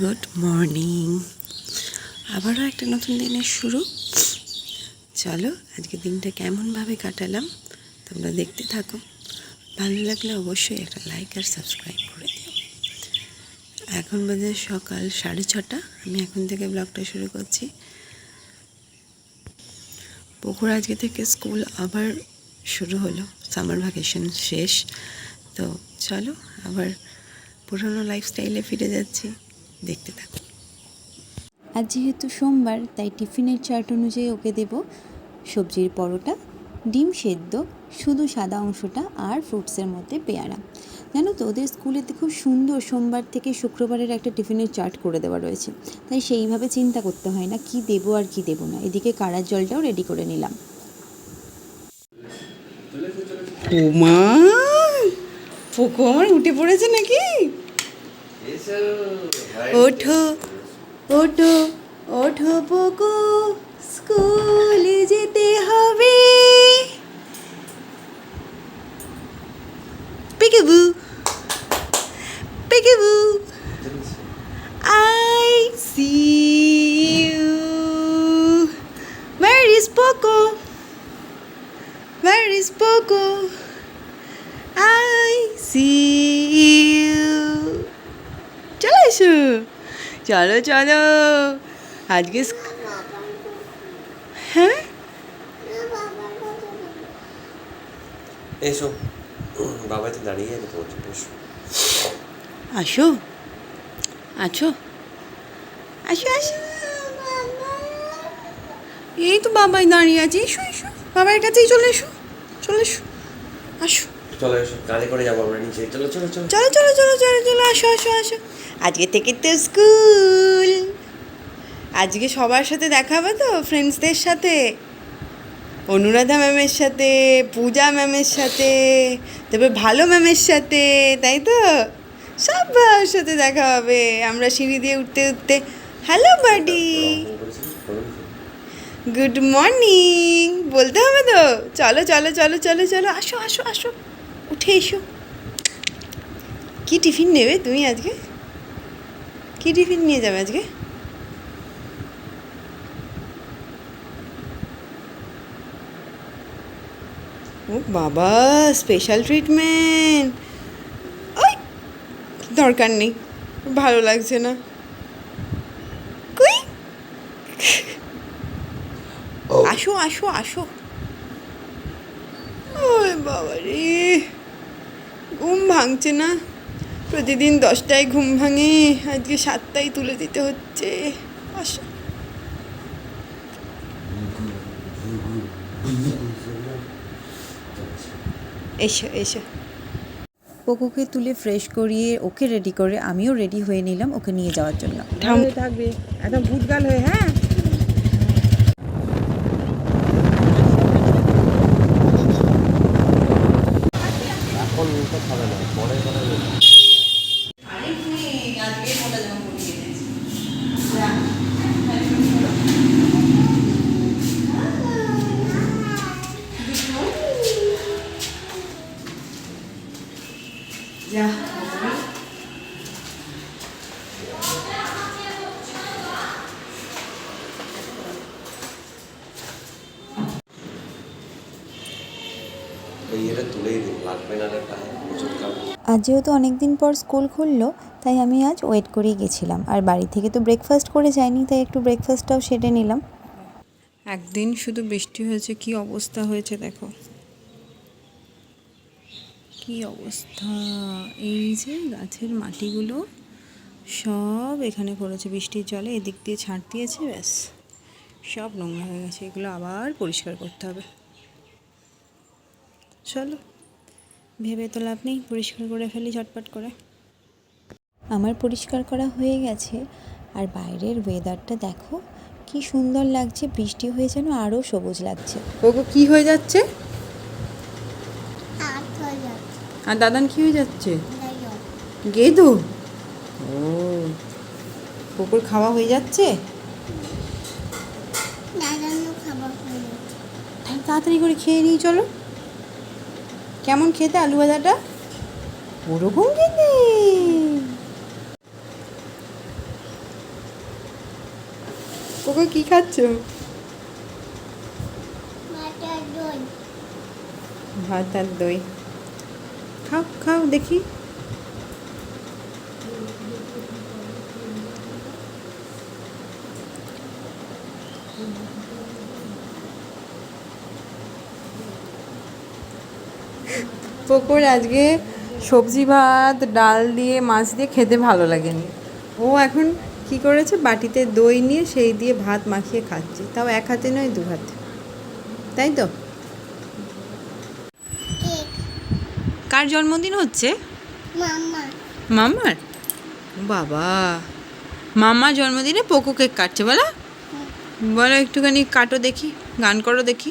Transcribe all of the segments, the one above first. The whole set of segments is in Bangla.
Good morning. আবারও একটা নতুন দিনের শুরু। চলো আজকে দিনটা কেমনভাবে কাটালাম, তোমরা দেখতে থাকো। ভালো লাগলে অবশ্যই একটা লাইক আর সাবস্ক্রাইব করে দিও। এখন বাজে সকাল সাড়ে ছটা, আমি এখন থেকে ব্লগটা শুরু করছি। পুকুর আজকে থেকে স্কুল আবার শুরু হলো, সামার ভ্যাকেশন শেষ। তো চলো, আবার পুরনো লাইফস্টাইলে ফিরে যাচ্ছি। দেখতে থাকো আজ যেহেতু সোমবার তাই টিফিনের চার্ট অনুযায়ী ওকে দেব সবজির পরোটা ডিম সেদ্ধ শুধু সাদা অংশটা আর ফ্রুটসের মধ্যে পেয়ারা। জানো তো ওদের স্কুলেতে খুব সুন্দর সোমবার থেকে শুক্রবারের একটা টিফিনের চার্ট করে দেওয়া রয়েছে। তাই সেইভাবে চিন্তা করতে হয় না কি দেবো আর কি দেবো না। এদিকে কাড়ার জলটাও রেডি করে নিলাম। ওমা আমার উঠে পড়েছে নাকি? ওঠো ওঠো ওঠো পোকো স্কুলে যেতে হবে পেকেবু পেকেবু I see you. Where is Poco? Where is Poco? I see you. চলো এসো চলো চলো। আজকে হ্যাঁ? এসো। বাবা তো দাঁড়িয়ে আছে তোমার জন্য এসো। আসো। আছো। আসো আসো। এই তো বাবাই দাঁড়িয়ে আছে। এসো এসো। বাবার কাছেই চলে এসো। চলে এসো। আসো। চলো এসো। কালে করে যাব আমরা নিচে। চলো চলো চলো। চলো চলো চলো চলো চলো। আসো আসো আসো। আজকে থেকে তো স্কুল। আজকে সবার সাথে দেখা হবে তো ফ্রেন্ডসদের সাথে। অনুরাধা ম্যামের সাথে, পূজা ম্যামের সাথে, তারপরে ভালো ম্যামের সাথে, তাই তো? সবার সাথে দেখা হবে। আমরা সিঁড়ি দিয়ে উঠতে উঠতে। হ্যালো বাডি গুড মর্নিং বলতে হবে তো? চলো চলো চলো চলো চলো। আসো আসো আসো। উঠে এসো। কি টিফিন নেবে তুমি আজকে? কি টিফিন নিয়ে যাবে আজকে? ও বাবা স্পেশাল ট্রিটমেন্ট ওই দরকার নেই ভালো লাগছে না। কুই আসো আসো আসো। ওই বাবা রে ঘুম ভাঙছে না। প্রতিদিন দশটায় ঘুম ভাঙে আজকে সাতটায় তুলে দিতে হচ্ছে। আসো। এসো এসো। পোকোকে তুলে ফ্রেশ করিয়ে ওকে রেডি করে আমিও রেডি হয়ে নিলাম ওকে নিয়ে যাওয়ার জন্য। থাকবে। একদম ভূতগাল হয়ে হ্যাঁ? মোটা জামা পরে গেছে যা এই এটা তুলেই দিন লাগবে না একটা আজ যেহেতু অনেক দিন পর স্কুল খুললো, তাই আমি আজ ওয়েট করেই গেছিলাম। আর বাড়ি থেকে তো ব্রেকফাস্ট করে যাইনি, তাই একটু ব্রেকফাস্টটাও সেরে নিলাম। একদিন শুধু বৃষ্টি হয়েছে, কি অবস্থা হয়েছে দেখো। কি অবস্থা? এই যে গাছের মাটিগুলো সব এখানে পড়েছে, বৃষ্টির জলে এদিক দিয়ে ছাড় দিয়েছে, ব্যাস। সব নোংরা হয়ে গেছে, এগুলো আবার পরিষ্কার করতে হবে। চলো। ভেবে তো লাভ নেই পরিষ্কার করে ফেলি ঝটপট করে। আমার পরিষ্কার করা হয়ে গেছে। আর বাইরের ওয়েদারটা দেখো কি সুন্দর লাগছে বৃষ্টি হয়ে যেন আরও সবুজ লাগছে। ওগো কি হয়ে যাচ্ছে? আর দাদান কি হয়ে যাচ্ছে? গেদো? ও কুকুর খাওয়া হয়ে যাচ্ছে? তাড়াতাড়ি করে খেয়ে নিই চলো। কেমন খেতে আলু ভাজাটা? ওরকম খেতে ওকে কি খাচ্ছ? ভাত আর দই। খাও খাও দেখি। পোকোর আজকে সবজি ভাত ডাল দিয়ে মাছ দিয়ে খেতে ভালো লাগেনি। ও এখন কি করেছে? বাটিতে দই নিয়ে সেই দিয়ে ভাত মাখিয়ে খাচ্ছে। তাও এক হাতে নয় দু হাতে। তাই তো? কার জন্মদিন হচ্ছে? মামার? বাবা। মামা জন্মদিনে পোকো কেক কাটছে বলা? বলো একটুখানি কাটো দেখি গান করো দেখি।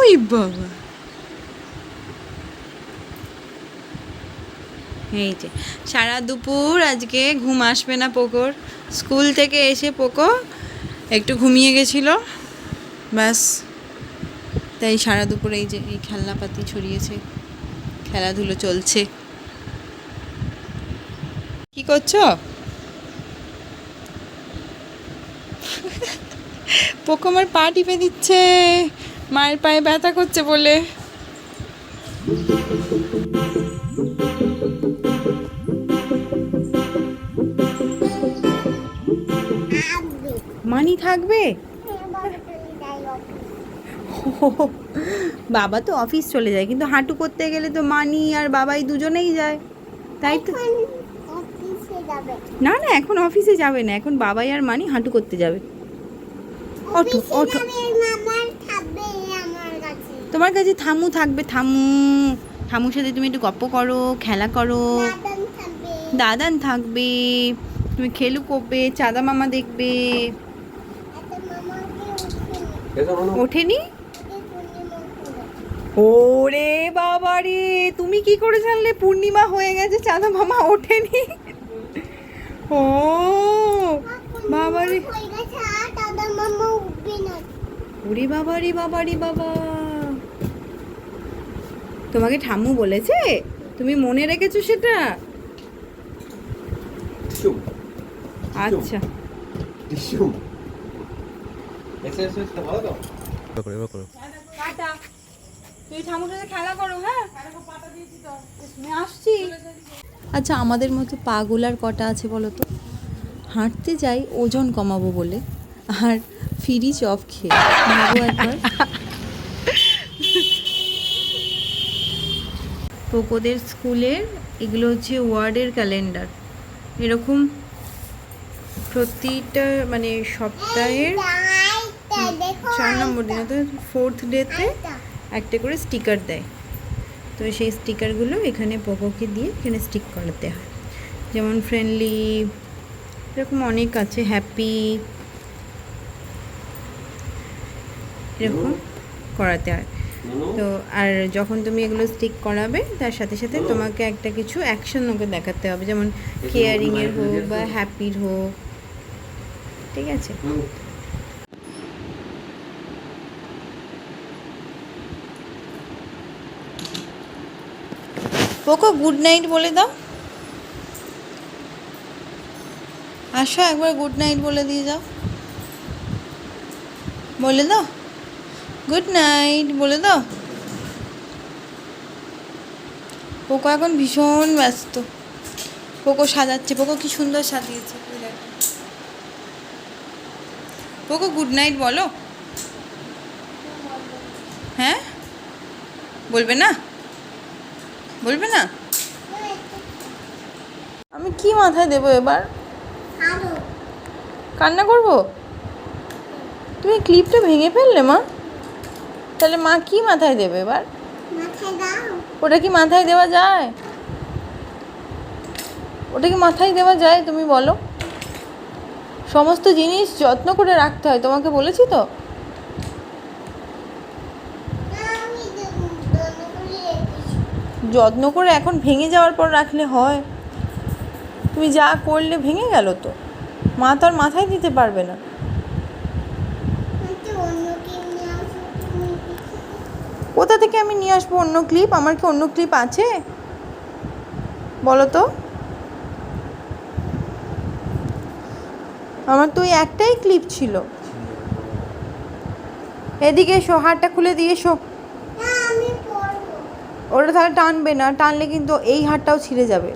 ওই বাবা এই যে, সারা দুপুর আজকে ঘুম আসবে না পোকোর। স্কুল থেকে এসে পোকো একটু ঘুমিয়ে গেছিল। ব্যাস, তাই সারা দুপুর এই যে, এই খেলনাপাতি ছড়িয়েছে। খেলাধুলো চলছে। কি করছ? পোকো আমার পা টিপে দিচ্ছে। মায়ের পায়ে ব্যথা করছে বলে। মানি থাকবে? বাবা তো অফিস চলে যায় কিন্তু হাঁটু করতে গেলে তো মানি আর বাবাই দুজনেই যায়। তাই তো। না না এখন অফিসে যাবে না এখন বাবাই আর মানি হাঁটু করতে যাবে। অটো ওঠো তোমার কাছে থামু থাকবে থামু। থামুর সাথে তুমি একটু গপ্প করো খেলা করো। দাদান থাকবে তুমি খেলু করবে চাঁদা মামা দেখবে। ওঠেনি? ওরে বাবা রে তুমি কি করে জানলে পূর্ণিমা হয়ে গেছে চাঁদা মামা ওঠেনি? ও বাবা রে। ওরে বাবা রে বাবা রে বাবা। তোমাকে ঠাম্মু বলেছে? তুমি মনে রেখেছো সেটা? আচ্ছা। চুপ এসে এসে এসে ভালো তো। এবার করো এবার করো। টাটা তুই খেলা করো হ্যাঁ? আসছি। আচ্ছা আমাদের মতো পাগলার কটা আছে বলো তো? হাঁটতে যাই ওজন কমাবো বলে। আর ফিরি চপ খেয়ে। একবার। পোকোদের স্কুলের এগুলো হচ্ছে ওয়ার্ডের ক্যালেন্ডার। এরকম প্রতিটা মানে সপ্তাহের চার নম্বর দিন অর্থাৎ ফোর্থ ডেতে একটা করে স্টিকার দেয়। তো সেই স্টিকারগুলো এখানে পোকোকে দিয়ে এখানে স্টিক করাতে হয়। যেমন ফ্রেন্ডলি এরকম অনেক আছে হ্যাপি এরকম করাতে হয়। তো আর যখন তুমি এগুলো স্টিক করাবে তার সাথে সাথে তোমাকে একটা কিছু অ্যাকশন ওকে দেখাতে হবে যেমন কেয়ারিং এর হোক বা হ্যাপির হোক। ঠিক আছে? পোকো গুড নাইট বলে দাও। আসো একবার গুড নাইট বলে দিয়ে যাও। বলে দাও। গুড নাইট বলে দাও। পোকো এখন ভীষণ ব্যস্ত। পোকো সাজাচ্ছে পোকো কি সুন্দর সাজিয়েছে পোকো গুড নাইট বলো। হ্যাঁ? বলবে না? বলবে না? আমি কি মাথায় দেবো এবার? কান্না করব? তুমি ক্লিপটা ভেঙে ফেললে মা। তাহলে মা কি মাথায় দেবে এবার? ওটা কি মাথায় দেওয়া যায়? ওটা কি মাথায় দেওয়া যায় তুমি বলো। সমস্ত জিনিস যত্ন করে রাখতে হয় তোমাকে বলেছি তো? যত্ন করে এখন ভেঙে যাওয়ার পর রাখলে হয়। তুমি যা করলে ভেঙে গেল তো। মা তো আর মাথায় দিতে পারবে না। কোথা থেকে আমি নিয়ে আসব অন্য ক্লিপ আমার কি অন্য ক্লিপ আছে? বলো তো আমার তো ওই একটাই ক্লিপ ছিল। এদিকে এসো হারটা খুলে দিয়ে এসো। ওটা তাহলে টানবে না টানলে কিন্তু এই হারটাও ছিঁড়ে যাবে।